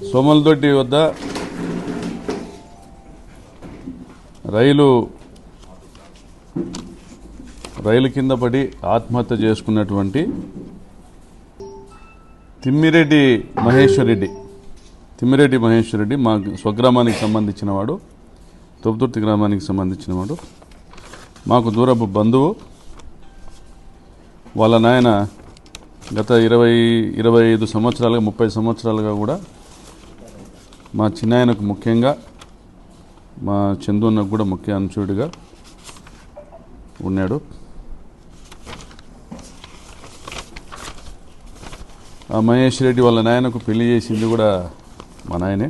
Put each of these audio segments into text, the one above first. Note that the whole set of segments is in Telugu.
సోమలదొడ్డి వద్ద రైలు రైలు కింద పడి ఆత్మహత్య చేసుకున్నటువంటి తిమ్మిరెడ్డి మహేశ్వర్ రెడ్డి తిమ్మిరెడ్డి మహేశ్వర్ రెడ్డి మా స్వగ్రామానికి సంబంధించిన వాడు తొబ్బుతుర్తి గ్రామానికి సంబంధించిన వాడు. మాకు దూరపు బంధువు వాళ్ళ నాయన గత ఇరవై ఇరవై ఐదు సంవత్సరాలుగా ముప్పై సంవత్సరాలుగా కూడా మా చిన్నాయనకు ముఖ్యంగా మా చందున్నకు కూడా ముఖ్య అంశుడిగా ఉన్నాడు. ఆ మహేష్ రెడ్డి వాళ్ళ నాయనకు పెళ్ళి చేసింది కూడా మా నాయనే.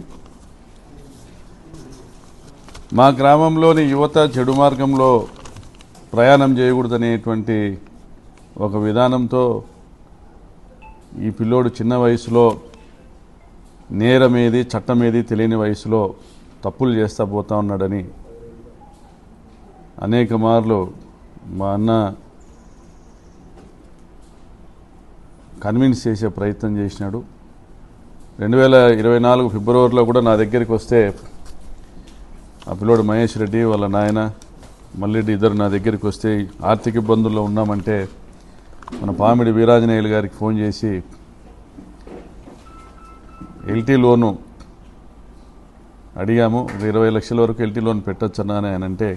మా గ్రామంలోని యువత చెడు మార్గంలో ప్రయాణం చేయకూడదనేటువంటి ఒక విధానంతో ఈ పిల్లోడు చిన్న వయసులో నేరమేది చట్టమేది తెలియని వయసులో తప్పులు చేస్తా పోతా ఉన్నాడని అనేక మార్లు మా అన్న కన్విన్స్ చేసే ప్రయత్నం చేసినాడు. రెండు వేల ఇరవై నాలుగు ఫిబ్రవరిలో కూడా నా దగ్గరికి వస్తే ఆ పిల్లోడు మహేష్ రెడ్డి వాళ్ళ నాయన మల్లిరెడ్డి ఇద్దరు నా దగ్గరికి వస్తే ఆర్థిక ఇబ్బందుల్లో ఉన్నామంటే మన పామిడి వీరాంజనేయులు గారికి ఫోన్ చేసి ఎల్టీ లోను అడిగాము ఇరవై లక్షల వరకు ఎల్టీ లోన్ పెట్టొచ్చన్నా అని ఆయన అంటే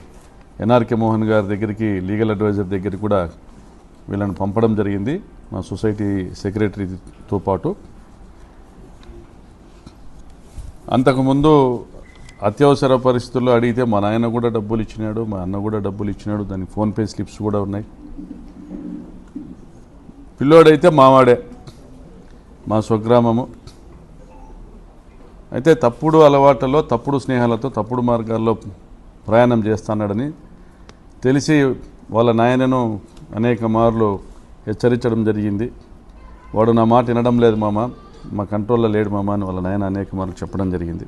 ఎన్ఆర్కే మోహన్ గారి దగ్గరికి లీగల్ అడ్వైజర్ దగ్గరికి కూడా వీళ్ళని పంపడం జరిగింది మా సొసైటీ సెక్రటరీతో పాటు. అంతకుముందు అత్యవసర పరిస్థితుల్లో అడిగితే మా నాయన కూడా డబ్బులు ఇచ్చినాడు మా అన్న కూడా డబ్బులు ఇచ్చినాడు దానికి ఫోన్పే స్లిప్స్ కూడా ఉన్నాయి. పిల్లోడైతే మావాడే మా స్వగ్రామము. అయితే తప్పుడు అలవాట్లలో తప్పుడు స్నేహాలతో తప్పుడు మార్గాల్లో ప్రయాణం చేస్తున్నాడని తెలిసి వాళ్ళ నాయనను అనేక మార్లు హెచ్చరించడం జరిగింది. వాడు నా మాట వినడం లేదు మామ మా కంట్రోల్లో లేడు మామ అని వాళ్ళ నాయన అనేక మార్లు చెప్పడం జరిగింది.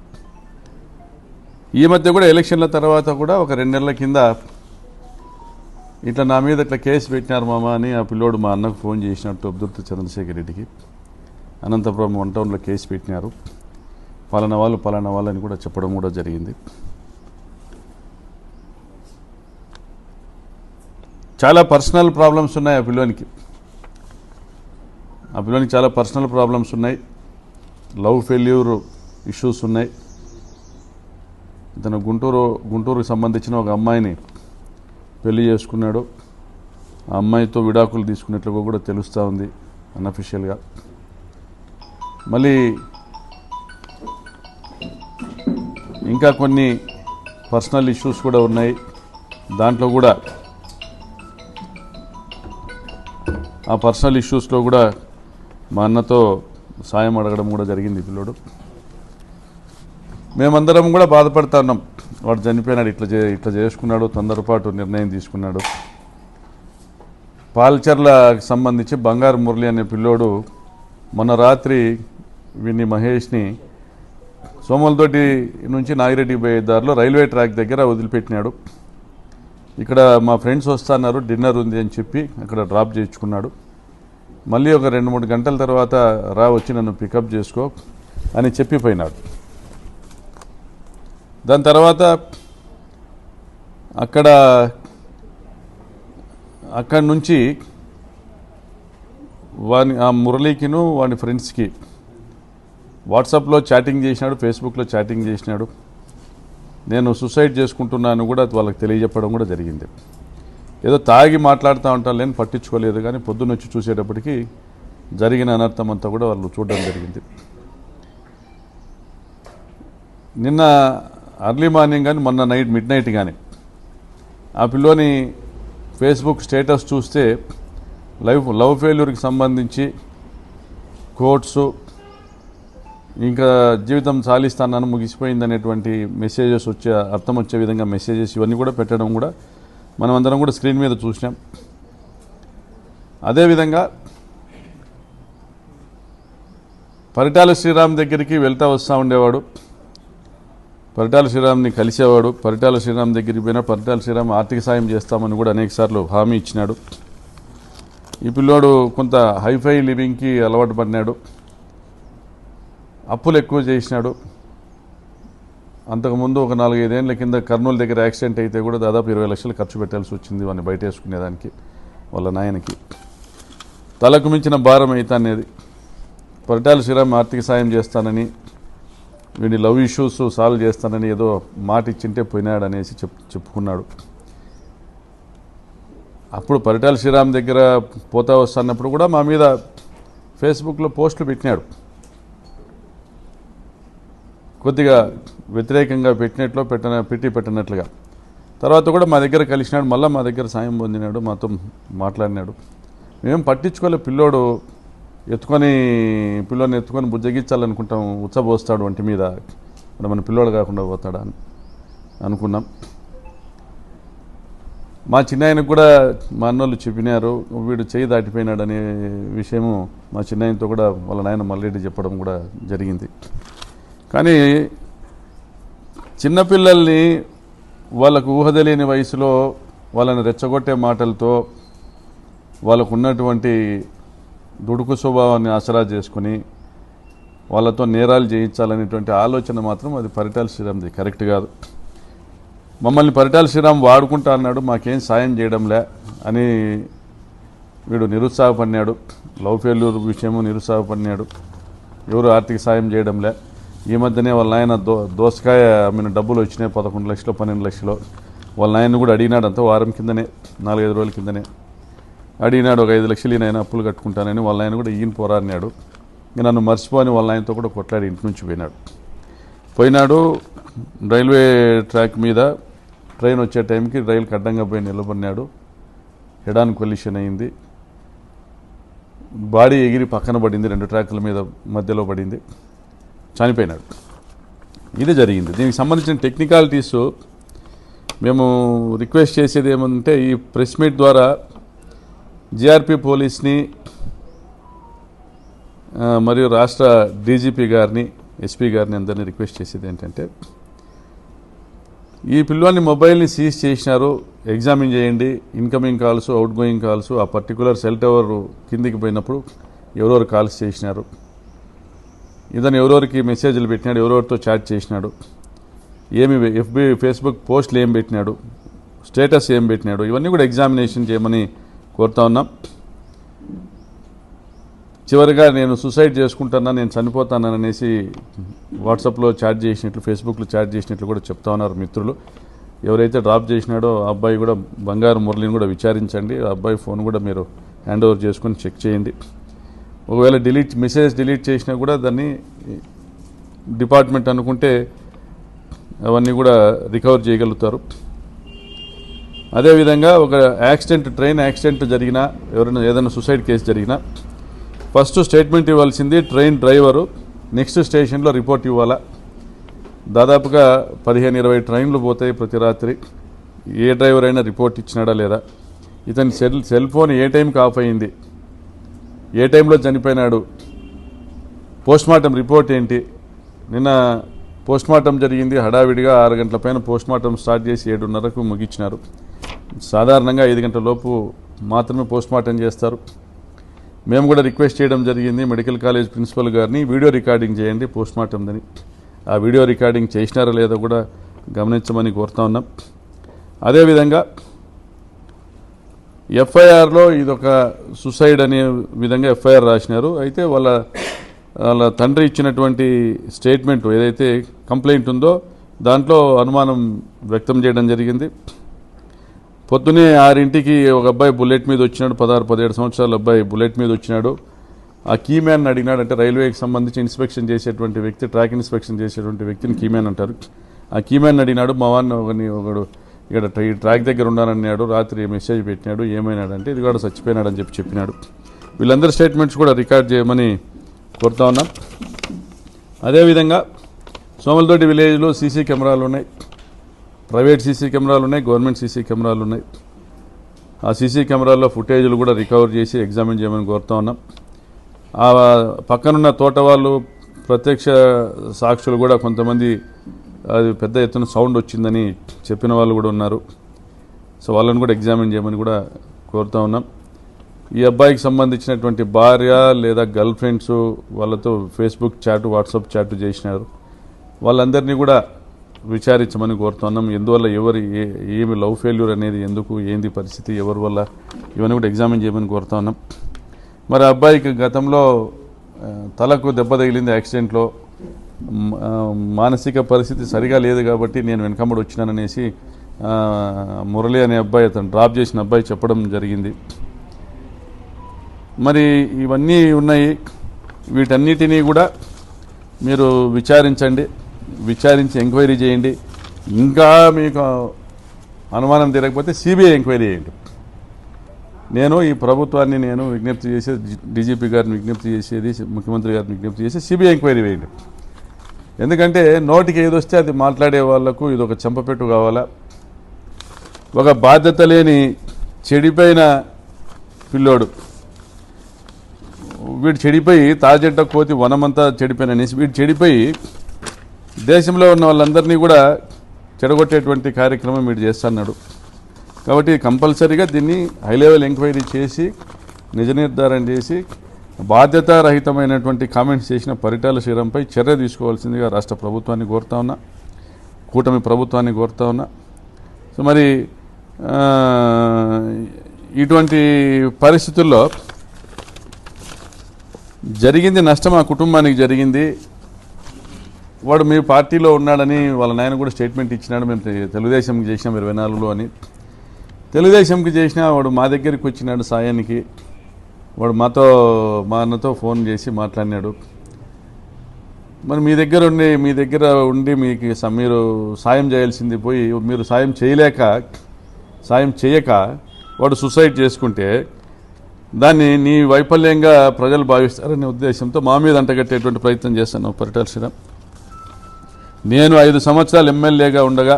ఈ మధ్య కూడా ఎలక్షన్ల తర్వాత కూడా ఒక రెండు నెలల కింద ఇట్లా నా మీద ఇట్లా కేసు పెట్టినారు మామ అని ఆ పిల్లోడు మా అన్నకు ఫోన్ చేసినట్టు అబ్దుర్తి చంద్రశేఖర్ రెడ్డికి. అనంతపురం వన్ టౌన్లో కేసు పెట్టినారు. పలానా వాళ్ళు పలానా వాళ్ళని కూడా చెప్పడం కూడా జరిగింది. చాలా పర్సనల్ ప్రాబ్లమ్స్ ఉన్నాయి ఆ పిల్లోనికి. ఆ పిల్లోనికి చాలా పర్సనల్ ప్రాబ్లమ్స్ ఉన్నాయి. లవ్ ఫెయిల్యూర్ ఇష్యూస్ ఉన్నాయి. ఇతను గుంటూరు గుంటూరుకు సంబంధించిన ఒక అమ్మాయిని పెళ్ళి చేసుకున్నాడు. ఆ అమ్మాయితో విడాకులు తీసుకున్నట్లుగా కూడా తెలుస్తూ ఉంది అన్అఫిషియల్గా మళ్ళీ ఇంకా కొన్ని పర్సనల్ ఇష్యూస్ కూడా ఉన్నాయి. దాంట్లో కూడా ఆ పర్సనల్ ఇష్యూస్లో కూడా మా అన్నతో సాయం అడగడం కూడా జరిగింది పిల్లోడు. మేమందరం కూడా బాధపడతా ఉన్నాం. వాడు చనిపోయినాడు ఇట్లా చే ఇట్లా చేసుకున్నాడు తొందరపాటు నిర్ణయం తీసుకున్నాడు. పాల్చర్లకు సంబంధించి బంగారు మురళి అనే పిల్లోడు మొన్న రాత్రి విని మహేష్ని సోమలతోటి నుంచి నాగిరెడ్డి పోయే దారిలో రైల్వే ట్రాక్ దగ్గర వదిలిపెట్టినాడు. ఇక్కడ మా ఫ్రెండ్స్ వస్తున్నారు డిన్నర్ ఉంది అని చెప్పి అక్కడ డ్రాప్ చేయించుకున్నాడు. మళ్ళీ ఒక రెండు మూడు గంటల తర్వాత రా వచ్చి నన్ను పికప్ చేసుకో అని చెప్పిపోయినాడు. దాని తర్వాత అక్కడ అక్కడి నుంచి వాని ఆ మురళీకిను వాని ఫ్రెండ్స్కి వాట్సాప్లో చాటింగ్ చేసినాడు ఫేస్బుక్లో చాటింగ్ చేసినాడు. నేను సూసైడ్ చేసుకుంటున్నాను కూడా వాళ్ళకి తెలియజెప్పడం కూడా జరిగింది. ఏదో తాగి మాట్లాడుతూ ఉంటాను లేని పట్టించుకోలేదు కానీ పొద్దున్న వచ్చి చూసేటప్పటికి జరిగిన అనర్థం అంతా కూడా వాళ్ళు చూడడం జరిగింది. నిన్న అర్లీ మార్నింగ్ కానీ మొన్న నైట్ మిడ్ నైట్ కానీ ఆ పిల్లోని ఫేస్బుక్ స్టేటస్ చూస్తే లైఫ్ లవ్ ఫెయిల్యూర్కి సంబంధించి కోట్స్ ఇంకా జీవితం సాలిస్తానని ముగిసిపోయింది అనేటువంటి మెసేజెస్ వచ్చే అర్థం వచ్చే విధంగా మెసేజెస్ ఇవన్నీ కూడా పెట్టడం కూడా మనం అందరం కూడా స్క్రీన్ మీద చూసినాం. అదేవిధంగా పరిటాల శ్రీరామ్ దగ్గరికి వెళ్తా వస్తూ ఉండేవాడు. పరిటాల శ్రీరామ్ని కలిసేవాడు. పరిటాల శ్రీరామ్ దగ్గరికి పోయినా పరిటాల శ్రీరామ్ ఆర్థిక సాయం చేస్తామని కూడా అనేకసార్లు హామీ ఇచ్చినాడు. ఈ పిల్లోడు కొంత హైఫై లివింగ్కి అలవాటు పడినాడు. అప్పులు ఎక్కువ చేసినాడు. అంతకుముందు ఒక నాలుగైదేళ్ళ కింద కర్నూలు దగ్గర యాక్సిడెంట్ అయితే కూడా దాదాపు ఇరవై లక్షలు ఖర్చు పెట్టాల్సి వచ్చింది వాడిని బయట వేసుకునేదానికి వాళ్ళ నాయనకి. తలకు మించిన భారం అయితే అనేది. పరిటాల శ్రీరామ్ ఆర్థిక సాయం చేస్తానని వీడి లవ్ ఇష్యూస్ సాల్వ్ చేస్తానని ఏదో మాట ఇచ్చింటే పోయినాడు అనేసి చెప్ చెప్పుకున్నాడు. అప్పుడు పరిటాల శ్రీరామ్ దగ్గర పోతా వస్తున్నప్పుడు కూడా మా మీద ఫేస్బుక్లో పోస్టులు పెట్టినాడు. కొద్దిగా వ్యతిరేకంగా పెట్టినట్లు పెట్టన పెట్టి పెట్టినట్లుగా. తర్వాత కూడా మా దగ్గర కలిసినాడు మళ్ళీ మా దగ్గర సాయం పొందినాడు మాతో మాట్లాడినాడు. మేము పట్టించుకోలే పిల్లోడు ఎత్తుకొని పిల్లోని ఎత్తుకొని బుజ్జగించాలనుకుంటాం ఉచ్చబోస్తాడు వంటి మీద. మరి మన పిల్లోడు కాకుండా పోతాడా అని అనుకున్నాం. మా చిన్నాయనకు కూడా మా అన్నోళ్ళు చెప్పినారు వీడు చేయి దాటిపోయినాడు అనే విషయము మా చిన్నాయనతో కూడా వాళ్ళ నాయన మల్లెడ్డి చెప్పడం కూడా జరిగింది. కానీ చిన్నపిల్లల్ని వాళ్ళకు ఊహ తెలియని వయసులో వాళ్ళని రెచ్చగొట్టే మాటలతో వాళ్ళకు ఉన్నటువంటి దుడుకు స్వభావాన్ని ఆసరా చేసుకుని వాళ్ళతో నేరాలు చేయించాలనేటువంటి ఆలోచన మాత్రం అది పరిటాల శ్రీరామ్ది కరెక్ట్ కాదు. మమ్మల్ని పరిటాల శ్రీరామ్ వాడుకుంటా అన్నాడు మాకేం సాయం చేయడంలే అని వీడు నిరుత్సాహపడినాడు. లవ్ ఫెయిల్యూర్ విషయము నిరుత్సాహపడినాడు. ఎవరు ఆర్థిక సాయం చేయడంలే. ఈ మధ్యనే వాళ్ళ నాయన దో దోసకాయ అమ్మిన డబ్బులు వచ్చినాయి పదకొండు లక్షలు పన్నెండు లక్షలు. వాళ్ళ నాయన కూడా అడిగినాడు అంతా వారం కిందనే నాలుగైదు రోజుల కిందనే. అడిగినాడు ఒక ఐదు లక్షలు ఈయన అప్పులు కట్టుకుంటానని. వాళ్ళ ఆయన కూడా ఈయన పోరాడినాడు. నన్ను మర్చిపోని వాళ్ళ ఆయనతో కూడా కొట్లాడి ఇంటి నుంచి పోయినాడు. పోయినాడు రైల్వే ట్రాక్ మీద ట్రైన్ వచ్చే టైంకి రైలుకి అడ్డంగా పోయి నిలబడినాడు. హెడాన్ కొల్యూషన్ కొలిషన్ అయింది. బాడీ ఎగిరి పక్కన పడింది రెండు ట్రాకుల మీద మధ్యలో పడింది. చనిపోయినాడు ఇది జరిగింది. దీనికి సంబంధించిన టెక్నికాలిటీస్ మేము రిక్వెస్ట్ చేసేది ఏమంటే ఈ ప్రెస్ మీట్ ద్వారా జిఆర్పి పోలీస్ని మరియు రాష్ట్ర డీజీపీ గారిని ఎస్పీ గారిని అందరినీ రిక్వెస్ట్ చేసేది ఏంటంటే ఈ పిల్లోని మొబైల్ని సీజ్ చేసినారు ఎగ్జామిన్ చేయండి incoming calls outgoing calls ఆ పర్టికులర్ సెల్ టవర్ కిందికి పోయినప్పుడు ఎవరెవరు కాల్స్ చేసినారు. ఇతను ఎవరెవరికి మెసేజ్లు పెట్టినాడు ఎవరెవరితో చాట్ చేసినాడు ఏమి ఎఫ్బి ఫేస్బుక్ పోస్టులు ఏం పెట్టినాడు స్టేటస్ ఏం పెట్టినాడు ఇవన్నీ కూడా ఎగ్జామినేషన్ చేయమని కోరుతా ఉన్నాం. చివరిగా నేను సూసైడ్ చేసుకుంటానా నేను చనిపోతానని అనేసి వాట్సాప్లో చాట్ చేసినట్లు ఫేస్బుక్లో చాట్ చేసినట్లు కూడా చెప్తా ఉన్నారు మిత్రులు. ఎవరైతే డ్రాప్ చేసినాడో ఆ అబ్బాయి కూడా బంగారు మురళిని కూడా విచారించండి ఆ అబ్బాయి ఫోన్ కూడా మీరు హ్యాండ్ ఓవర్ చేసుకొని చెక్ చేయండి. ఒకవేళ డిలీట్ మెసేజ్ డిలీట్ చేసినా కూడా దాన్ని డిపార్ట్మెంట్ అనుకుంటే అవన్నీ కూడా రికవర్ చేయగలుగుతారు. అదేవిధంగా ఒక యాక్సిడెంట్ ట్రైన్ యాక్సిడెంట్ జరిగినా ఎవరైనా ఏదైనా సూసైడ్ కేసు జరిగినా ఫస్ట్ స్టేట్మెంట్ ఇవ్వాల్సింది ట్రైన్ డ్రైవరు నెక్స్ట్ స్టేషన్లో రిపోర్ట్ ఇవ్వాలా? దాదాపుగా పదిహేను ఇరవై ట్రైన్లు పోతాయి ప్రతి రాత్రి. ఏ డ్రైవర్ అయినా రిపోర్ట్ ఇచ్చినాడా లేదా? ఇతని సెల్ సెల్ ఫోన్ ఏ టైంకి ఆఫ్ అయింది? ఏ టైంలో చనిపోయినాడు? పోస్ట్మార్టం రిపోర్ట్ ఏంటి? నిన్న పోస్ట్మార్టం జరిగింది. హడావిడిగా ఆరు గంటల పైన పోస్ట్మార్టం స్టార్ట్ చేసి ఏడున్నరకు ముగించినారు సాధారణంగా ఐదు గంటల లోపు మాత్రమే పోస్ట్మార్టం చేస్తారు. మేము కూడా రిక్వెస్ట్ చేయడం జరిగింది. మెడికల్ కాలేజ్ ప్రిన్సిపల్ గారిని వీడియో రికార్డింగ్ చేయండి పోస్ట్మార్టందని. ఆ వీడియో రికార్డింగ్ చేసినారో లేదో కూడా గమనించమని కోరుతా ఉన్నాం. అదేవిధంగా ఎఫ్ఐఆర్లో ఇదొక సుసైడ్ అనే విధంగా ఎఫ్ఐఆర్ రాసినారు. అయితే వాళ్ళ వాళ్ళ తండ్రి ఇచ్చినటువంటి స్టేట్మెంట్ ఏదైతే కంప్లైంట్ ఉందో దాంట్లో అనుమానం వ్యక్తం చేయడం జరిగింది. పొద్దునే ఆరింటికి ఒక అబ్బాయి బుల్లెట్ మీద వచ్చినాడు. పదహారు పదిహేడు సంవత్సరాల అబ్బాయి బుల్లెట్ మీద వచ్చినాడు. ఆ కీమ్యాన్ అడిగినాడు అంటే రైల్వేకి సంబంధించి ఇన్స్పెక్షన్ చేసేటువంటి వ్యక్తి ట్రాక్ ఇన్స్పెక్షన్ చేసేటువంటి వ్యక్తిని కీమ్యాన్ అంటారు. ఆ కీమ్యాన్ అడిగినాడు మా వాడిని ఒకని ఒకడు ఇక్కడ ట్రై- ఈ ట్రాక్ దగ్గర ఉన్నానన్నాడు రాత్రి మెసేజ్ పెట్టినాడు ఏమైనాడంటే ఇది కూడా చచ్చిపోయినాడని అని చెప్పి చెప్పినాడు. వీళ్ళందరి స్టేట్మెంట్స్ కూడా రికార్డ్ చేయమని కోరుతా ఉన్నాం. అదేవిధంగా సోమలతోటి విలేజ్లో సీసీ కెమెరాలు ఉన్నాయి. ప్రైవేట్ సీసీ కెమెరాలు ఉన్నాయి గవర్నమెంట్ సీసీ కెమెరాలు ఉన్నాయి. ఆ సీసీ కెమెరాల్లో ఫుటేజ్లు కూడా రికవర్ చేసి ఎగ్జామిన్ చేయమని కోరుతా ఉన్నాం. ఆ పక్కనున్న తోట వాళ్ళు ప్రత్యక్ష సాక్షులు కూడా కొంతమంది అది పెద్ద ఎత్తున సౌండ్ వచ్చిందని చెప్పిన వాళ్ళు కూడా ఉన్నారు. సో వాళ్ళని కూడా ఎగ్జామిన్ చేయమని కూడా కోరుతా ఉన్నాం. ఈ అబ్బాయికి సంబంధించినటువంటి భార్య లేదా గర్ల్ ఫ్రెండ్స్ వాళ్ళతో ఫేస్బుక్ చాట్ వాట్సాప్ చాట్ చేసినారు. వాళ్ళందరినీ కూడా విచారించమని కోరుతున్నాం ఎందువల్ల ఎవరు ఏ ఏమి లవ్ ఫెయిల్యూర్ అనేది ఎందుకు ఏంది పరిస్థితి ఎవరి వల్ల ఇవన్నీ కూడా ఎగ్జామిన్ చేయమని కోరుతున్నాం మరి అబ్బాయికి గతంలో తలకు దెబ్బ తగిలింది యాక్సిడెంట్లో. మానసిక పరిస్థితి సరిగా లేదు కాబట్టి నేను వెనకమ్మడి వచ్చినాననేసి మురళి అనే అబ్బాయి అతను డ్రాప్ చేసిన అబ్బాయి చెప్పడం జరిగింది. మరి ఇవన్నీ ఉన్నాయి. వీటన్నిటినీ కూడా మీరు విచారించండి. విచారించి ఎంక్వైరీ చేయండి. ఇంకా మీకు అనుమానం తీరకపోతే సిబిఐ ఎంక్వైరీ చేయండి. నేను ఈ ప్రభుత్వాన్ని నేను విజ్ఞప్తి చేసే డీజీపీ గారిని విజ్ఞప్తి చేసేది ముఖ్యమంత్రి గారిని విజ్ఞప్తి చేసి సిబిఐ ఎంక్వైరీ వేయండి. ఎందుకంటే నోటికి ఏది వస్తే అది మాట్లాడే వాళ్ళకు ఇది ఒక చెంపపెట్టు కావాలా? ఒక బాధ్యత లేని చెడిపోయిన పిల్లోడు. వీడు చెడిపోయి తాజెడ్డ కోతి వనమంతా చెడిపోయిన అనేసి వీడు చెడిపోయి దేశంలో ఉన్న వాళ్ళందరినీ కూడా చెడగొట్టేటువంటి కార్యక్రమం వీడు చేస్తున్నాడు. కాబట్టి కంపల్సరీగా దీన్ని హై లెవెల్ ఎంక్వైరీ చేసి నిజ నిర్ధారణ చేసి బాధ్యతారహితమైనటువంటి కామెంట్స్ చేసిన పరిటాల శ్రీరంపై చర్య తీసుకోవాల్సిందిగా రాష్ట్ర ప్రభుత్వాన్ని కోరుతా ఉన్నా కూటమి ప్రభుత్వాన్ని కోరుతా ఉన్నా. సో మరి ఇటువంటి పరిస్థితుల్లో జరిగింది నష్టం ఆ కుటుంబానికి జరిగింది. వాడు మీ పార్టీలో ఉన్నాడని వాళ్ళ నాయన కూడా స్టేట్మెంట్ ఇచ్చినాడు మేము తెలుగుదేశంకి చేసినాం ఇరవై నాలుగులో అని. తెలుగుదేశంకి చేసిన వాడు మా దగ్గరికి వచ్చినాడు సాయానికి. వాడు మాతో మా అన్నతో ఫోన్ చేసి మాట్లాడినాడు. మరి మీ దగ్గర ఉండి మీ దగ్గర ఉండి మీకు స- మీరు సాయం చేయాల్సింది పోయి మీరు సాయం చేయలేక సాయం చేయక వాడు సుసైడ్ చేసుకుంటే దాన్ని నీ వైఫల్యంగా ప్రజలు భావిస్తారనే ఉద్దేశంతో మా మీద అంటగట్టేటువంటి ప్రయత్నం చేస్తాను పరిటాల శ్రీరామ్. నేను ఐదు సంవత్సరాలు ఎమ్మెల్యేగా ఉండగా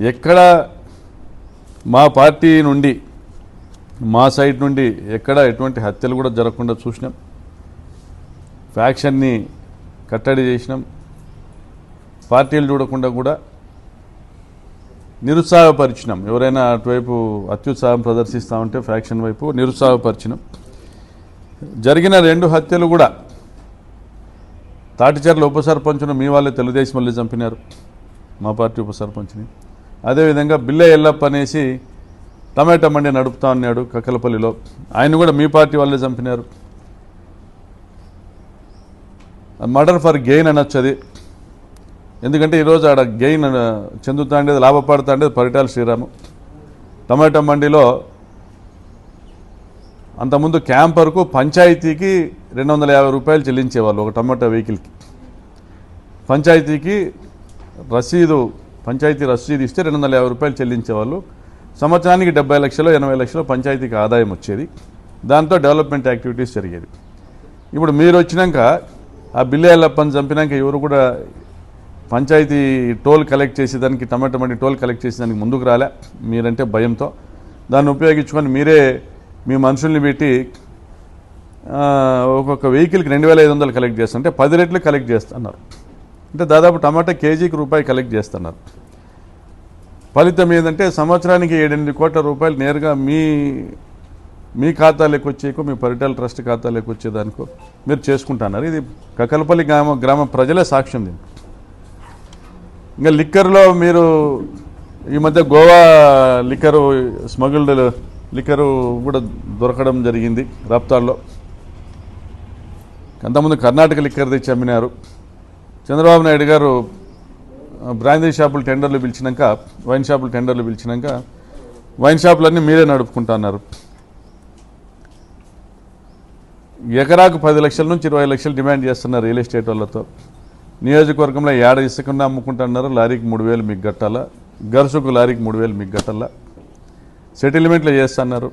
ఎక్కడ మా పార్టీ నుండి మా సైడ్ నుండి ఎక్కడ ఎటువంటి హత్యలు కూడా జరగకుండా చూసినాం. ఫ్యాక్షన్ని కట్టడి చేసినాం. పార్టీలు చూడకుండా కూడా నిరుత్సాహపరిచినాం. ఎవరైనా అటువైపు అత్యుత్సాహం ప్రదర్శిస్తూ ఉంటే ఫ్యాక్షన్ వైపు నిరుత్సాహపరిచినాం. జరిగిన రెండు హత్యలు కూడా తాటిచర్ల ఉప సర్పంచ్ను మీ వాళ్ళే తెలుగుదేశం వాళ్ళే చంపినారు. మా పార్టీ ఉప సర్పంచ్ని అదేవిధంగా బిల్ల ఎల్లప్ప అనేసి టమాటా మండి నడుపుతా ఉన్నాడు కక్కలపల్లిలో ఆయన కూడా మీ పార్టీ వాళ్ళే చంపినారు. మర్డర్ ఫర్ గెయిన్ అనొచ్చు అది ఎందుకంటే ఈరోజు ఆడ గెయిన్ చెందుతా ఉండేది లాభపడుతా ఉండేది పరిటాల శ్రీరాము. టమాటా మండిలో అంతకుముందు క్యాంపర్కు పంచాయతీకి రెండు వందల యాభై రూపాయలు చెల్లించేవాళ్ళు ఒక టమాటా వెహికల్కి. పంచాయతీకి రసీదు పంచాయతీ రసీదు ఇస్తే రెండు వందల యాభై రూపాయలు చెల్లించేవాళ్ళు. సంవత్సరానికి డెబ్బై లక్షలు ఎనభై లక్షలు పంచాయతీకి ఆదాయం వచ్చేది. దాంతో డెవలప్మెంట్ యాక్టివిటీస్ జరిగేది. ఇప్పుడు మీరు వచ్చినాక ఆ బిల్లు చంపినాక ఎవరు కూడా పంచాయతీ టోల్ కలెక్ట్ చేసేదానికి టమాటా మండి టోల్ కలెక్ట్ చేసేదానికి ముందుకు రాలే మీరంటే భయంతో. దాన్ని ఉపయోగించుకొని మీరే మీ మనుషుల్ని పెట్టి ఒక్కొక్క వెహికల్కి రెండు వేల ఐదు వందలు కలెక్ట్ చేస్తుంటే పది రెట్లు కలెక్ట్ చేస్తున్నారు అంటే దాదాపు టమాటా కేజీకి రూపాయి కలెక్ట్ చేస్తున్నారు ఫలితం ఏంటంటే సంవత్సరానికి ఏడెనిమిది కోట్ల రూపాయలు నేరుగా మీ మీ ఖాతాలోకి వచ్చేకో మీ పర్యటన ట్రస్ట్ ఖాతాలోకి వచ్చేదానికో మీరు చేసుకుంటున్నారు. ఇది కకలపల్లి గ్రామ గ్రామ ప్రజలే సాక్ష్యం దీనికి. ఇంకా లిక్కర్లో మీరు ఈ మధ్య గోవా లిక్కరు స్మగుల్డ్ లిక్కరు కూడా దొరకడం జరిగింది రప్తాల్లో. అంతకుముందు కర్ణాటక లిక్కర్ తెచ్చి అమ్మినారు. చంద్రబాబు నాయుడు గారు బ్రాందీ షాపులు టెండర్లు పిలిచినాక వైన్ షాపులు టెండర్లు పిలిచినాక వైన్ షాపులన్నీ మీరే నడుపుకుంటున్నారు ఎకరాకు పది లక్షల నుంచి ఇరవై లక్షలు డిమాండ్ చేస్తున్నారు రియల్ ఎస్టేట్ వాళ్ళతో. నియోజకవర్గంలో ఏడ ఇసుకుండా అమ్ముకుంటున్నారు లారీకి మూడు వేలు మీకు కట్టాలా? గరుసుకు లారీకి మూడు వేలు మీకు కట్టాలా? సెటిల్మెంట్లు చేస్తున్నారు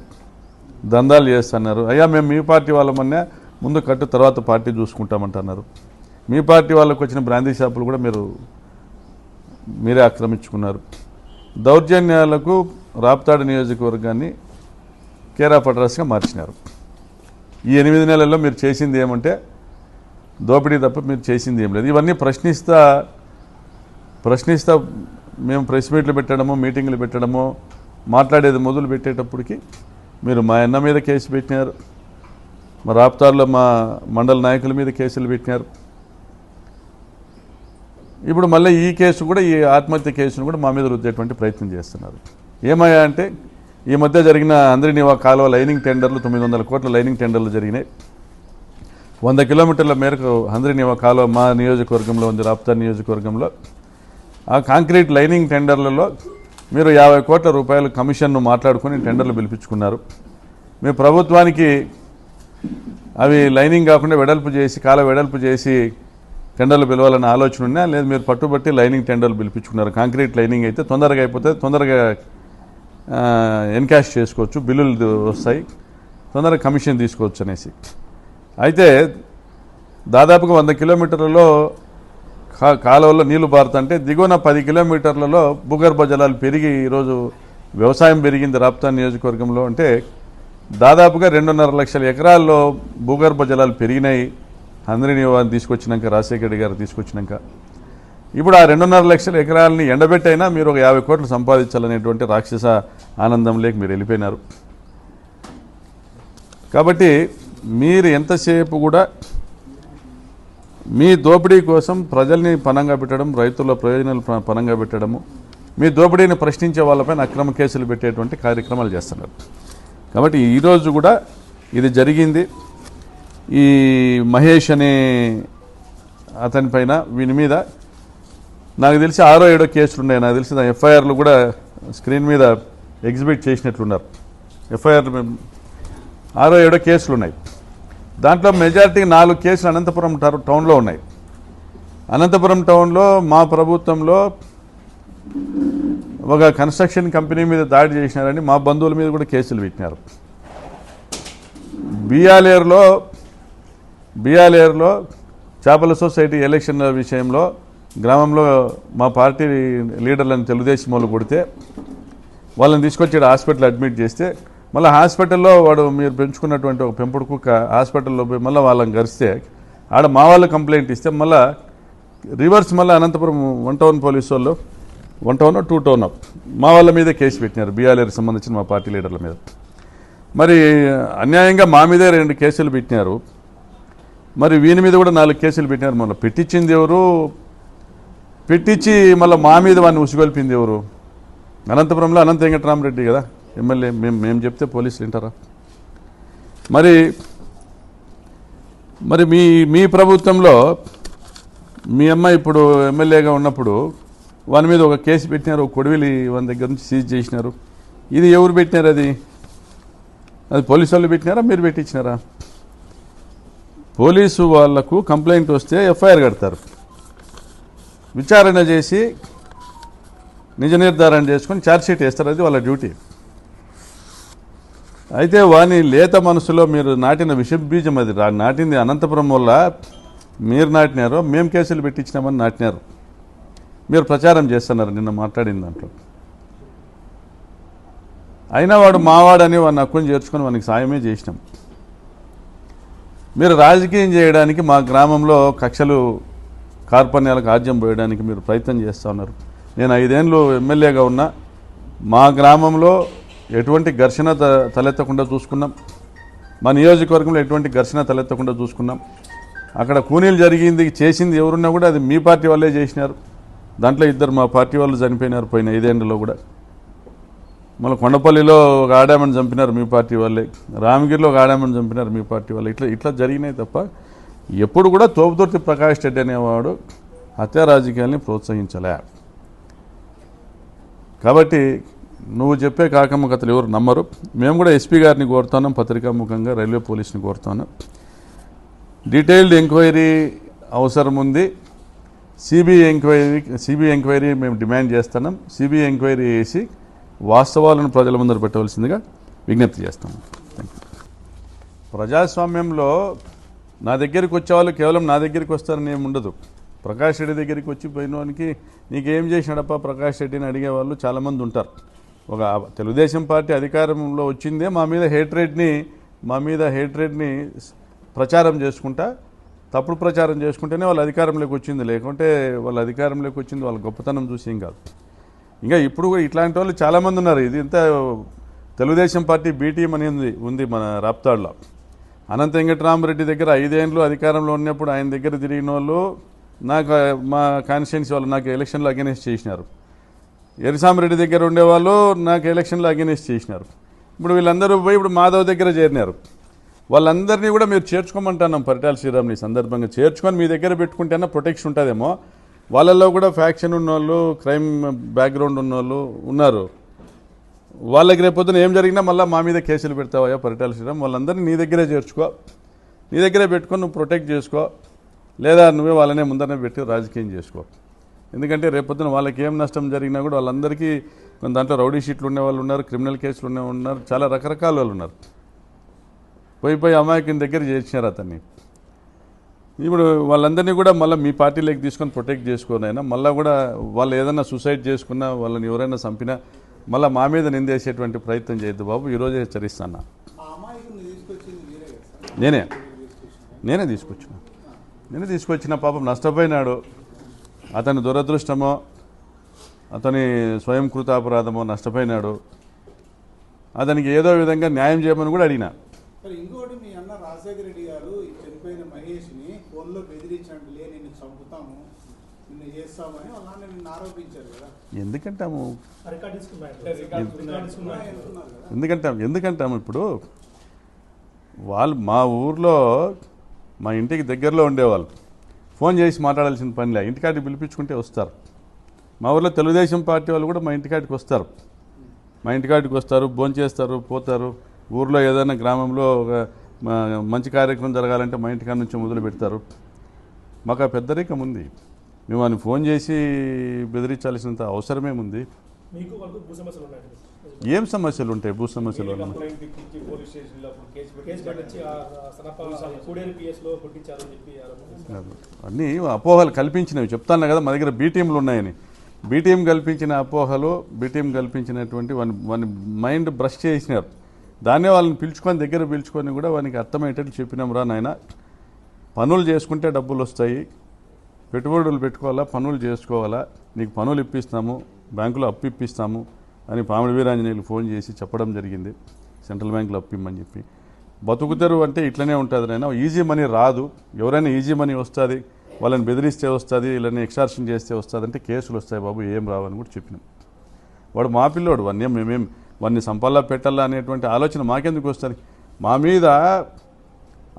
దందాలు చేస్తున్నారు. అయ్యా మేము మీ పార్టీ వాళ్ళమన్నా ముందు కట్టు తర్వాత పార్టీ చూసుకుంటామంటున్నారు. మీ పార్టీ వాళ్ళకు వచ్చిన బ్రాందీ షాపులు కూడా మీరు మీరే ఆక్రమించుకున్నారు. దౌర్జన్యాలకు రాప్తాడు నియోజకవర్గాన్ని కేరా అడ్రస్గా మార్చినారు. ఈ ఎనిమిది నెలల్లో మీరు చేసింది ఏమంటే దోపిడీ తప్ప మీరు చేసింది ఏం లేదు. ఇవన్నీ ప్రశ్నిస్తా ప్రశ్నిస్తా మేము ప్రెస్ మీట్లు పెట్టడము మీటింగ్లు పెట్టడము మాట్లాడేది మొదలు పెట్టేటప్పటికి మీరు మా అన్న మీద కేసు పెట్టినారు. మా రాప్తార్లో మా మండల నాయకుల మీద కేసులు పెట్టినారు. ఇప్పుడు మళ్ళీ ఈ కేసు కూడా ఈ ఆత్మహత్య కేసును కూడా మా మీద రుద్దేటువంటి ప్రయత్నం చేస్తున్నారు. ఏమయ్యా అంటే ఈ మధ్య జరిగిన అందరినీ కాలువ లైనింగ్ టెండర్లు తొమ్మిది వందల కోట్ల లైనింగ్ టెండర్లు జరిగినాయి. వంద కిలోమీటర్ల మేరకు హంద్రినివా కాలువ మా నియోజకవర్గంలో ఉంది రాప్తా నియోజకవర్గంలో. ఆ కాంక్రీట్ లైనింగ్ టెండర్లలో మీరు యాభై కోట్ల రూపాయలు కమిషన్ను మాట్లాడుకుని టెండర్లు పిలిపించుకున్నారు. మీ ప్రభుత్వానికి అవి లైనింగ్ కాకుండా వెడల్పు చేసి కాల వెడల్పు చేసి టెండర్లు పిలవాలనే ఆలోచన ఉన్నా లేదు మీరు పట్టుబట్టి లైనింగ్ టెండర్లు పిలిపించుకున్నారు. కాంక్రీట్ లైనింగ్ అయితే తొందరగా అయిపోతే తొందరగా ఎన్కాష్ చేసుకోవచ్చు బిల్లులు వస్తాయి తొందరగా కమిషన్ తీసుకోవచ్చు అనేసి. అయితే దాదాపుగా వంద కిలోమీటర్లలో కాలువలో నీళ్ళు పారుతుంటే దిగువన పది కిలోమీటర్లలో భూగర్భ జలాలు పెరిగి ఈరోజు వ్యవసాయం పెరిగింది రాప్తా నియోజకవర్గంలో అంటే దాదాపుగా రెండున్నర లక్షల ఎకరాల్లో భూగర్భ జలాలు పెరిగినాయి. అందరినీ తీసుకొచ్చినాక రాజశేఖర రెడ్డి గారు తీసుకొచ్చినాక. ఇప్పుడు ఆ రెండున్నర లక్షల ఎకరాలని ఎండబెట్టైనా మీరు ఒక యాభై కోట్లు సంపాదించాలనేటువంటి రాక్షస ఆనందం లేక మీరు వెళ్ళిపోయినారు. కాబట్టి మీరు ఎంతసేపు కూడా మీ దోపిడీ కోసం ప్రజల్ని పనంగా పెట్టడం రైతుల ప్రయోజనాలు ప- పనంగా పెట్టడము మీ దోపిడీని ప్రశ్నించే వాళ్ళపైన అక్రమ కేసులు పెట్టేటువంటి కార్యక్రమాలు చేస్తున్నారు. కాబట్టి ఈరోజు కూడా ఇది జరిగింది. ఈ మహేష్ అనే అతని పైన వీని మీద నాకు తెలిసి ఆరో ఏడో కేసులు ఉన్నాయి. నాకు తెలిసి ఎఫ్ఐఆర్లు కూడా స్క్రీన్ మీద ఎగ్జిబిట్ చేసినట్లున్నారు. ఎఫ్ఐఆర్ ఆరో ఏడో కేసులు ఉన్నాయి. దాంట్లో మెజారిటీ నాలుగు కేసులు అనంతపురం టౌన్లో ఉన్నాయి. అనంతపురం టౌన్లో మా ప్రభుత్వంలో ఒక కన్స్ట్రక్షన్ కంపెనీ మీద దాడి చేసినారని మా బంధువుల మీద కూడా కేసులు పెట్టినారు. బియాలేరులో బిఆర్ఏర్లో చేపల సొసైటీ ఎలక్షన్ విషయంలో గ్రామంలో మా పార్టీ లీడర్లను తెలుగుదేశం వాళ్ళు కొడితే వాళ్ళని తీసుకొచ్చి హాస్పిటల్ అడ్మిట్ చేస్తే మళ్ళీ హాస్పిటల్లో వాడు మీరు పెంచుకున్నటువంటి ఒక పెంపుడు కుక్క హాస్పిటల్లో పోయి మళ్ళీ వాళ్ళని గరిస్తే ఆడ మా వాళ్ళు కంప్లైంట్ ఇస్తే మళ్ళీ రివర్స్ మళ్ళీ అనంతపురం వన్ టౌన్ పోలీసు వాళ్ళు వన్ టౌన్ టూ టౌన్ మా వాళ్ళ మీద కేసు పెట్టినారు బీఆర్ఏకి సంబంధించిన మా పార్టీ లీడర్ల మీద. మరి అన్యాయంగా మా మీదే రెండు కేసులు పెట్టినారు. మరి వీని మీద కూడా నాలుగు కేసులు పెట్టినారు మళ్ళీ పెట్టించింది ఎవరు? పెట్టించి మళ్ళీ మా మీద వాడిని ఉసిగొల్పింది ఎవరు? అనంతపురంలో అనంత వెంకటరామరెడ్డి కదా ఎమ్మెల్యే. మేము మేము చెప్తే పోలీసులు వింటారా? మరి మరి మీ మీ ప్రభుత్వంలో మీ అమ్మాయి ఇప్పుడు ఎమ్మెల్యేగా ఉన్నప్పుడు వాని మీద ఒక కేసు పెట్టినారు ఒక కొడివిలి వాని దగ్గర నుంచి సీజ్ చేసినారు. ఇది ఎవరు పెట్టినారు అది? అది పోలీసు వాళ్ళు పెట్టినారా మీరు పెట్టించినారా? పోలీసు వాళ్ళకు కంప్లైంట్ వస్తే ఎఫ్ఐఆర్ కడతారు. విచారణ చేసి నిజ నిర్ధారణ చేసుకొని ఛార్జ్షీట్ వేస్తారు. అది వాళ్ళ డ్యూటీ అయితే వాని లేత మనసులో మీరు నాటిన విషబీజం అది. నాటింది అనంతపురం వల్ల మీరు నాటినారో మేము కేసులు పెట్టించినామని నాటినారు. మీరు ప్రచారం చేస్తున్నారు నిన్న మాట్లాడిన దాంట్లో. అయినా వాడు మావాడని వాడిని హక్కుని చేర్చుకొని వానికి సాయమే చేసినాం. మీరు రాజకీయం చేయడానికి మా గ్రామంలో కక్షలు కార్పణ్యాలకు ఆజ్యం పోయడానికి మీరు ప్రయత్నం చేస్తూ ఉన్నారు. నేను ఐదేళ్ళు ఎమ్మెల్యేగా ఉన్నా మా గ్రామంలో ఎటువంటి ఘర్షణ త- తలెత్తకుండా చూసుకున్నాం. మా నియోజకవర్గంలో ఎటువంటి ఘర్షణ తలెత్తకుండా చూసుకున్నాం. అక్కడ కూనీలు జరిగింది చేసింది ఎవరున్నా కూడా అది మీ పార్టీ వాళ్ళే చేసినారు. దాంట్లో ఇద్దరు మా పార్టీ వాళ్ళు చనిపోయినారు పోయిన ఐదేళ్ళలో కూడా. మళ్ళీ కొండపల్లిలో ఒక ఆడామని చంపినారు మీ పార్టీ వాళ్ళే. రామగిరిలో ఒక ఆడామని చంపినారు మీ పార్టీ వాళ్ళు. ఇట్లా ఇట్లా జరిగినాయి తప్ప ఎప్పుడు కూడా తోపుదొర్తి ప్రకాష్ రెడ్డి అనేవాడు హత్యా రాజకీయాల్ని ప్రోత్సహించలే. కాబట్టి నువ్వు చెప్పే కాకమ్మ కథలు ఎవరు నమ్మరు. మేము కూడా ఎస్పీ గారిని కోరుతున్నాం పత్రికాముఖంగా రైల్వే పోలీస్ని కోరుతాను డీటెయిల్డ్ ఎంక్వైరీ అవసరం ఉంది. సిబిఐ ఎంక్వైరీ సిబిఐ ఎంక్వైరీ మేము డిమాండ్ చేస్తున్నాం. సిబిఐ ఎంక్వైరీ చేసి వాస్తవాలను ప్రజల ముందర పెట్టవలసిందిగా విజ్ఞప్తి చేస్తాము. ప్రజాస్వామ్యంలో నా దగ్గరికి వచ్చేవాళ్ళు కేవలం నా దగ్గరికి వస్తారని ఏమి ఉండదు. ప్రకాష్ రెడ్డి దగ్గరికి వచ్చి పోయినవానికి నీకేం చేసినాడప్ప ప్రకాష్ రెడ్డిని అడిగేవాళ్ళు చాలామంది ఉంటారు. ఒక తెలుగుదేశం పార్టీ అధికారంలో వచ్చిందే మా మీద హేట్రేడ్ని మా మీద హేట్రేడ్ని ప్రచారం చేసుకుంటా తప్పుడు ప్రచారం చేసుకుంటేనే వాళ్ళ అధికారంలోకి వచ్చింది. లేకుంటే వాళ్ళ అధికారంలోకి వచ్చింది వాళ్ళ గొప్పతనం చూసి ఏం కాదు. ఇంకా ఇప్పుడు కూడా ఇట్లాంటి వాళ్ళు చాలామంది ఉన్నారు. ఇది ఇంత తెలుగుదేశం పార్టీ బీటీఎం అనేది అని ఉంది ఉంది మన రాప్తాడులో. అనంత వెంకటరామరెడ్డి దగ్గర ఐదేండ్లు అధికారంలో ఉన్నప్పుడు ఆయన దగ్గర తిరిగిన వాళ్ళు నాకు మా కాన్స్టిట్యున్సీ వాళ్ళు నాకు ఎలక్షన్లో అగెనెస్ట్ చేసినారు. ఎరిసామిరెడ్డి దగ్గర ఉండేవాళ్ళు నాకు ఎలక్షన్లో అగెనెస్ట్ చేసినారు. ఇప్పుడు వీళ్ళందరూ పోయి ఇప్పుడు మాధవ్ దగ్గర చేరినారు. వాళ్ళందరినీ కూడా మీరు చేర్చుకోమంటున్నాం పరిటాల శ్రీరామ్ని సందర్భంగా. చేర్చుకొని మీ దగ్గర పెట్టుకుంటేనే ప్రొటెక్షన్ ఉంటుందేమో? వాళ్ళల్లో కూడా ఫ్యాక్షన్ ఉన్నోళ్ళు క్రైమ్ బ్యాక్గ్రౌండ్ ఉన్నోళ్ళు ఉన్నారు. వాళ్ళకి రేపు పొద్దున ఏం జరిగినా మళ్ళీ మా మీద కేసులు పెడతావయ్యా పరిటాల శ్రీరామ్. వాళ్ళందరినీ నీ దగ్గరే చేర్చుకో. నీ దగ్గరే పెట్టుకొని నువ్వు ప్రొటెక్ట్ చేసుకో. లేదా నువ్వే వాళ్ళనే ముందరనే పెట్టి రాజకీయం చేసుకో. ఎందుకంటే రేపొద్దున వాళ్ళకి ఏం నష్టం జరిగినా కూడా వాళ్ళందరికీ కొంత దాంట్లో రౌడీ షీట్లు ఉండే వాళ్ళు ఉన్నారు క్రిమినల్ కేసులు ఉండే ఉన్నారు చాలా రకరకాల వాళ్ళు ఉన్నారు. పోయి పోయి అమాయకుని దగ్గర చేర్చినారు అతన్ని. ఇప్పుడు వాళ్ళందరినీ కూడా మళ్ళీ మీ పార్టీలోకి తీసుకొని ప్రొటెక్ట్ చేసుకోనైనా మళ్ళీ కూడా వాళ్ళు ఏదైనా సూసైడ్ చేసుకున్నా వాళ్ళని ఎవరైనా చంపినా మళ్ళీ మా మీద నిందేసేటువంటి ప్రయత్నం చేయొద్దు బాబు. ఈరోజే హెచ్చరిస్తాను నేనే. నేనే తీసుకొచ్చిన. నేనే తీసుకొచ్చిన పాపం నష్టపోయినాడు. అతని దురదృష్టమో అతని స్వయం కృతాపరాధమో నష్టపోయినాడు. అతనికి ఏదో విధంగా న్యాయం చేయమని కూడా అడిగినా. ఇంకోటి మీ అన్న రాజశేఖర రెడ్డి గారు చనిపోయిన మహేష్ని ఫోన్లో బెదిరించండి లే నిన్ను చంపుతాము నిన్ను చేస్తామని వాళ్ళ నిన్ను ఆరోపించారు కదా. ఎందుకంటాము? ఎందుకంటాం ఎందుకంటాము ఇప్పుడు? వాళ్ళు మా ఊర్లో మా ఇంటికి దగ్గరలో ఉండేవాళ్ళు. ఫోన్ చేసి మాట్లాడాల్సిన పనిలే ఇంటికాడికి పిలిపించుకుంటే వస్తారు. మా ఊర్లో తెలుగుదేశం పార్టీ వాళ్ళు కూడా మా ఇంటికాడికి వస్తారు. మా ఇంటికాడికి వస్తారు భోంచేస్తారు పోతారు. ఊర్లో ఏదైనా గ్రామంలో ఒక మంచి కార్యక్రమం జరగాలంటే మా ఇంటికాడ నుంచి మొదలు పెడతారు. మాకు ఆ పెద్దరికం ఉంది. మేము అని ఫోన్ చేసి బెదిరించాల్సినంత అవసరమేముంది ఏం సమస్యలు ఉంటాయి? భూ సమస్యలు. అన్నీ. అపోహలు కల్పించినవి. చెప్తాను కదా మా దగ్గర బీ టీంలు ఉన్నాయని. బీ టీం కల్పించిన అపోహలు బీ టీం కల్పించినటువంటి వాని వాని మైండ్ బ్రష్ చేసినారు. దాన్నే వాళ్ళని పిలుచుకొని దగ్గర పిలుచుకొని కూడా వానికి అర్థమయ్యేటట్టు చెప్పినాం రా నాయన. పనులు చేసుకుంటే డబ్బులు వస్తాయి. పెట్టుబడులు పెట్టుకోవాలా? పనులు చేసుకోవాలా? నీకు పనులు ఇప్పిస్తాము. బ్యాంకులో అప్పు ఇప్పిస్తాము అని పామిడి వీరాంజనేయులు ఫోన్ చేసి చెప్పడం జరిగింది. సెంట్రల్ బ్యాంకులో అప్పిమ్మని చెప్పి. బతుకుతారు అంటే ఇట్లనే ఉంటుంది నాయన. ఈజీ మనీ రాదు. ఎవరైనా ఈజీ మనీ వస్తుంది. వాళ్ళని బెదిరిస్తే వస్తుంది. వీళ్ళని ఎక్స్టార్షన్ చేస్తే వస్తుంది. అంటే కేసులు వస్తాయి బాబు. ఏం రావని కూడా చెప్పినాం. వాడు మా పిల్లోడు. వన్ ఏం మేమేం వాడిని సంపాలా పెట్టాలా అనేటువంటి ఆలోచన మాకెందుకు వస్తుంది? మా మీద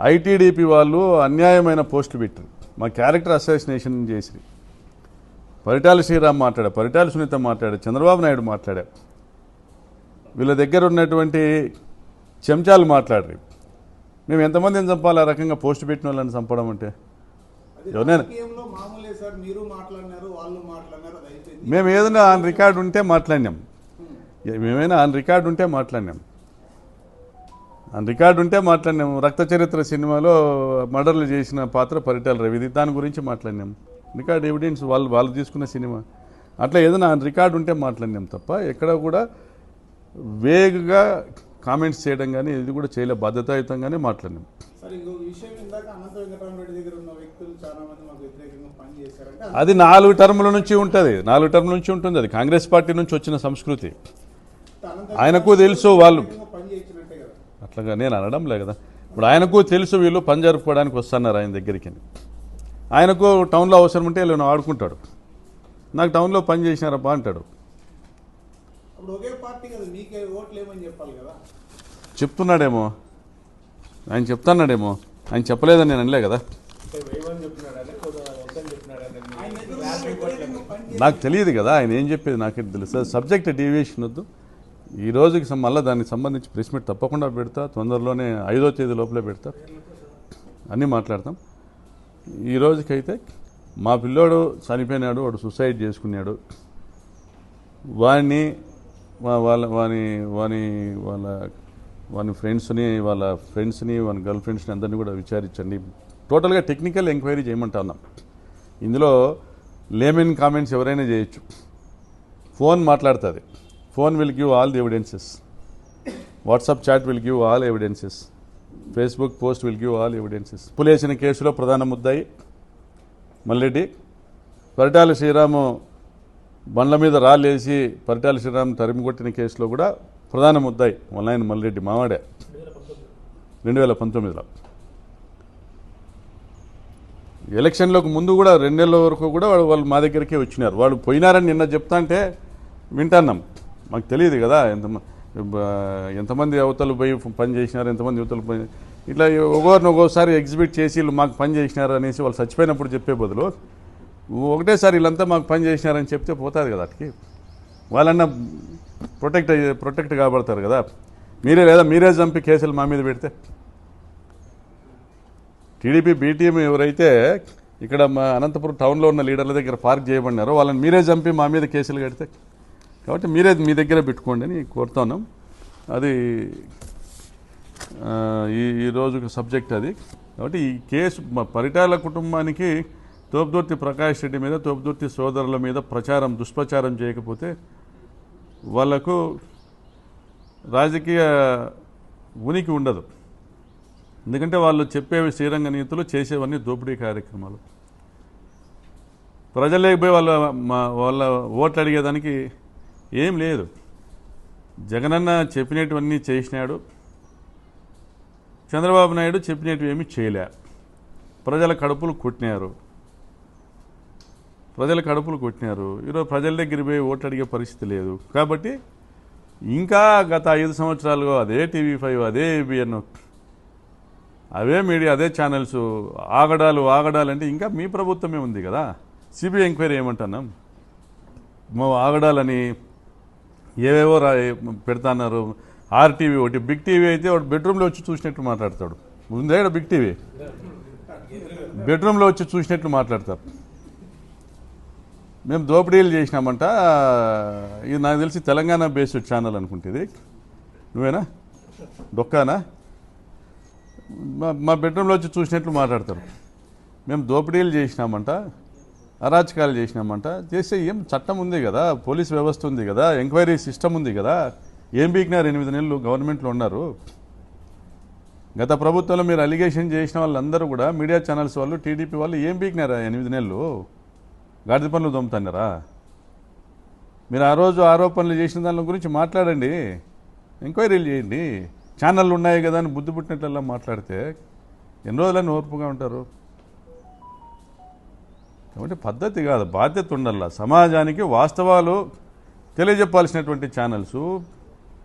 ఐటీడీపీ వాళ్ళు అన్యాయమైన పోస్టులు పెట్టారు. మా క్యారెక్టర్ అసోసినేషన్ చేసి. పరిటాల శ్రీరామ్ మాట్లాడా పరిటాల సునీత మాట్లాడా చంద్రబాబు నాయుడు మాట్లాడా. వీళ్ళ దగ్గర ఉన్నటువంటి చెంచాలు మాట్లాడరు. మేము ఎంతమందిని చంపాలి ఆ రకంగా పోస్ట్ పెట్టిన వాళ్ళని చంపడం అంటే? ఎవరైనా- మేము ఏదైనా రికార్డు ఉంటే మాట్లాడినాం. మేమైనా ఆన్ రికార్డు ఉంటే మాట్లాడినాం. ఆన్ రికార్డు ఉంటే మాట్లాడినాం. రక్త చరిత్ర సినిమాలో మర్డర్లు చేసిన పాత్ర పరిటాల రవిది. దాని గురించి మాట్లాడినాం. రికార్డ్ ఎవిడెన్స్ వాళ్ళు వాళ్ళు తీసుకున్న సినిమా. అట్లా ఏదైనా ఆన్ రికార్డు ఉంటే మాట్లాడినాం తప్ప ఎక్కడ కూడా వేగగా కామెంట్స్ చేయడం కానీ ఇది కూడా చేయలే బాధ్యతాయుతంగానే మాట్లాడినాం. అది నాలుగు టర్ముల నుంచి ఉంటుంది. నాలుగు టర్ముల నుంచి ఉంటుంది. అది కాంగ్రెస్ పార్టీ నుంచి వచ్చిన సంస్కృతి. ఆయనకు తెలుసు వాళ్ళు. అట్లాగా నేను అనడం లే కదా. ఇప్పుడు ఆయనకు తెలుసు వీళ్ళు పని జరుపుకోవడానికి వస్తున్నారు ఆయన దగ్గరికి. ఆయనకు టౌన్లో అవసరం ఉంటే వీళ్ళు ఆడుకుంటాడు. నాకు టౌన్లో పని చేసినారబ్బా అంటాడు. చెప్తున్నాడేమో. ఆయన చెప్తున్నాడేమో. ఆయన చెప్పలేదని నేను అనలే కదా. నాకు తెలియదు కదా ఆయన ఏం చెప్పేది నాకే తెలుసు. సబ్జెక్ట్ డీవియేషన్ వద్దు. ఈ రోజుకి మళ్ళీ దానికి సంబంధించి ప్రెస్ మీట్ తప్పకుండా పెడతా తొందరలోనే ఐదో తేదీ లోపలే పెడతా. అన్నీ మాట్లాడతాం. ఈ రోజుకైతే మా పిల్లోడు చనిపోయినాడు వాడు సూసైడ్ చేసుకున్నాడు. వాడిని వా- వాళ్ళ వాని వాని వాళ్ళ వాని ఫ్రెండ్స్ని వాళ్ళ ఫ్రెండ్స్ని వాని గర్ల్ ఫ్రెండ్స్ని అందరినీ కూడా విచారించండి. టోటల్గా టెక్నికల్ ఎంక్వైరీ చేయమంటా ఉన్నాం. ఇందులో లేమెన్ కామెంట్స్ ఎవరైనా చేయొచ్చు. ఫోన్ మాట్లాడుతుంది. Phone will give all the evidences WhatsApp chat will give all evidences Facebook post will give all evidences పులేసిన కేసులో ప్రధాన ముద్దాయి మల్లెడ్డి పరిటాల శ్రీరాము బండ్ల మీద రాళ్ళేసి పరిటాల శ్రీరామ్ తరిమి కొట్టిన కేసులో కూడా ప్రధాన ముద్దాయి వల్లైన మల్లిరెడ్డి మావాడే. రెండు వేల పంతొమ్మిదిలో. ఎలక్షన్లకు ముందు కూడా రెండేళ్ళ వరకు కూడా వాళ్ళు మా దగ్గరికే వచ్చినారు. వాళ్ళు పోయినారని నిన్న చెప్తా అంటే వింటాన్నాం. మాకు తెలియదు కదా ఎంత ఎంతమంది అవతలు పోయి పని చేసినారు ఎంతమంది యువతలు పని ఇట్లా ఒక్కొక్కరిని ఒక్కోసారి ఎగ్జిబిట్ చేసి వీళ్ళు మాకు పని చేసినారు అనేసి వాళ్ళు చచ్చిపోయినప్పుడు చెప్పే బదులు ఒకటేసారి వీళ్ళంతా మాకు పని చేసినారని చెప్తే పోతుంది కదా అటుకి. వాళ్ళన్నా ప్రొటెక్ట్ ప్రొటెక్ట్ కాబడతారు కదా. మీరే లేదా మీరే చంపి కేసులు మా మీద పెడితే? టీడీపీ బీటీఎం ఎవరైతే ఇక్కడ మా అనంతపురం టౌన్లో ఉన్న లీడర్ల దగ్గర పార్క్ చేయబడినారో వాళ్ళని మీరే చంపి మా మీద కేసులు కడితే? కాబట్టి మీరే మీ దగ్గర పెట్టుకోండి అని కోరుతున్నాం. అది ఈ ఈ రోజు సబ్జెక్ట్ అది. కాబట్టి ఈ కేసు మా పరిటాల కుటుంబానికి తోపుదుర్తి ప్రకాష్ రెడ్డి మీద తోపుదుర్తి సోదరుల మీద ప్రచారం దుష్ప్రచారం చేయకపోతే వాళ్ళకు రాజకీయ ఉనికి ఉండదు. ఎందుకంటే వాళ్ళు చెప్పేవి శ్రీరంగ నీతులు చేసేవన్నీ దోపిడీ కార్యక్రమాలు. ప్రజలేకపోయి వాళ్ళ మా వాళ్ళ ఓట్లు అడిగేదానికి ఏం లేదు. జగనన్న చెప్పినటువన్నీ చేసినాడు. చంద్రబాబు నాయుడు చెప్పినట్టు ఏమి చేయలే. ప్రజల కడుపులు కొట్టినారు. ప్రజల కడుపులు కొట్టినారు. ఈరోజు ప్రజల దగ్గర పోయి ఓటు అడిగే పరిస్థితి లేదు. కాబట్టి ఇంకా గత ఐదు సంవత్సరాలుగా అదే టీవీ ఫైవ్ అదే ఏబిఎన్ అవే మీడియా అదే ఛానల్స్ ఆగడాలు ఆగడాలు అంటే ఇంకా మీ ప్రభుత్వమే ఉంది కదా. సిబిఐ ఎంక్వైరీ ఏమంటున్నాం? మా ఆగడాలని ఏవేవో రా పెడతాన్నారు. ఆర్టీవీ ఒకటి బిగ్ టీవీ అయితే వాడు బెడ్రూమ్లో వచ్చి చూసినట్టు మాట్లాడతాడు. ఉందే బిగ్ టీవీ? బెడ్రూమ్లో వచ్చి చూసినట్లు మాట్లాడతారు. మేము దోపిడీలు చేసినామంట. ఇది నాకు తెలిసి తెలంగాణ బేస్డ్ ఛానల్ అనుకుంటుంది నువ్వేనా? డొక్కానా? మా మా బెడ్రూమ్లో వచ్చి చూసినట్లు మాట్లాడతారు. మేము దోపిడీలు చేసినామంట. అరాచకాలు చేసినామంట. చేస్తే ఏం చట్టం ఉంది కదా? పోలీస్ వ్యవస్థ ఉంది కదా? ఎంక్వైరీ సిస్టమ్ ఉంది కదా? ఏం బీకినారు ఎనిమిది నెలలు గవర్నమెంట్లో ఉన్నారు? గత ప్రభుత్వంలో మీరు అలిగేషన్ చేసిన వాళ్ళందరూ కూడా మీడియా ఛానల్స్ వాళ్ళు టీడీపీ వాళ్ళు ఏం బీకినారా ఎనిమిది నెలలు? గాడిద పనులు దొమ్ముతున్నారా మీరు ఆ రోజు ఆరోపణలు చేసిన దాని గురించి మాట్లాడండి. ఎంక్వైరీలు చేయండి. ఛానళ్ళు ఉన్నాయి కదా అని బుద్ధి పుట్టినట్లల్లా మాట్లాడితే ఎన్ని రోజులని ఓర్పుగా ఉంటారు? కాబట్టి పద్ధతి కాదు బాధ్యత ఉండాల. సమాజానికి వాస్తవాలు తెలియజెప్పాల్సినటువంటి ఛానల్స్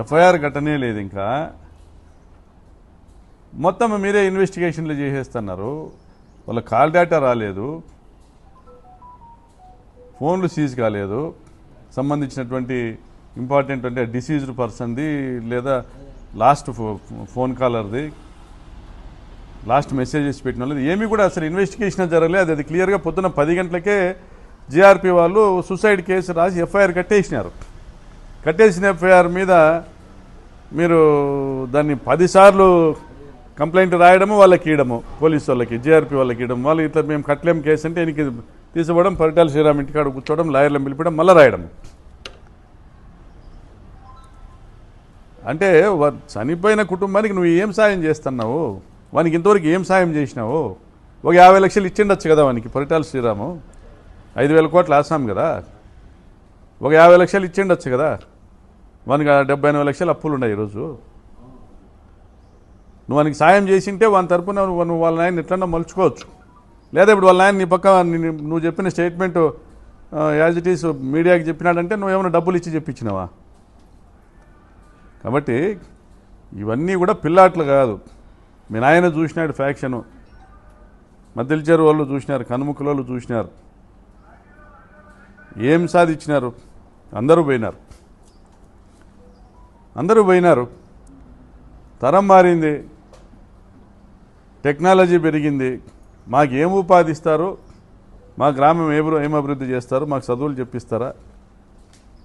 ఎఫ్ఐఆర్ ఘటనే లేదు ఇంకా. మొత్తం మీరే ఇన్వెస్టిగేషన్లు చేసేస్తున్నారు. వాళ్ళ కాల్ డేటా రాలేదు. ఫోన్లు సీజ్ కాలేదు. సంబంధించినటువంటి ఇంపార్టెంట్ అంటే డిసీజ్డ్ పర్సన్ది లేదా లాస్ట్ ఫో- ఫోన్ కాలర్ది లాస్ట్ మెసేజెస్ పెట్టిన వాళ్ళు ఏమీ కూడా అసలు ఇన్వెస్టిగేషన్ జరగలేదు అది అది క్లియర్గా పొద్దున్న పది గంటలకే జిఆర్పి వాళ్ళు సూసైడ్ కేసు రాసి ఎఫ్ఐఆర్ కట్టేసినారు. కట్టేసిన ఎఫ్ఐఆర్ మీద మీరు దాన్ని పదిసార్లు కంప్లైంట్ రాయడము వాళ్ళకి ఇవ్వడము పోలీసు వాళ్ళకి జిఆర్పి వాళ్ళకి ఇవ్వడం వాళ్ళు ఇట్లా మేము కట్టలేం కేసు అంటే ఎనికి తీసుకోవడం పరిటాల శ్రీరామ్ ఇంటికాడ కూర్చోవడం లాయర్లను పిలిపడం మళ్ళీ రాయడం. అంటే చనిపోయిన కుటుంబానికి నువ్వు ఏం సాయం చేస్తున్నావు? వానికి ఇంతవరకు ఏం సాయం చేసినావు? ఒక యాభై లక్షలు ఇచ్చిండొచ్చు కదా వానికి పరిటాల శ్రీరాము. ఐదు వేల కోట్లు ఆసాం కదా. ఒక యాభై లక్షలు ఇచ్చిండొచ్చు కదా. వానికి డెబ్బై ఎనభై లక్షలు అప్పులు ఉన్నాయి ఈరోజు. నువ్వు వానికి సాయం చేసింటే వాని తరపున నువ్వు వాళ్ళ నాయన ఎట్లన్నా మలుచుకోవచ్చు. లేదా ఇప్పుడు వాళ్ళ నాయన నీ పక్క నువ్వు చెప్పిన స్టేట్మెంట్ యాజ్ ఇట్ ఈస్ మీడియాకి చెప్పినాడంటే నువ్వు ఏమైనా డబ్బులు ఇచ్చి చెప్పించినావా కాబట్టి ఇవన్నీ కూడా పిల్లాట్లు కాదు. మీ నాయన చూసినాడు ఫ్యాక్షను. మద్దెలచేరు వాళ్ళు చూసినారు కనుముక్కల వాళ్ళు చూసినారు. ఏం సాధించినారు? అందరూ పోయినారు. అందరూ పోయినారు. తరం మారింది. టెక్నాలజీ పెరిగింది. మాకు ఏం ఉపాధి ఇస్తారు మా గ్రామం ఏ ఏం అభివృద్ధి చేస్తారు? మాకు చదువులు చెప్పిస్తారా?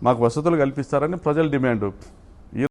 మాకు వసతులు కల్పిస్తారని ప్రజల డిమాండ్.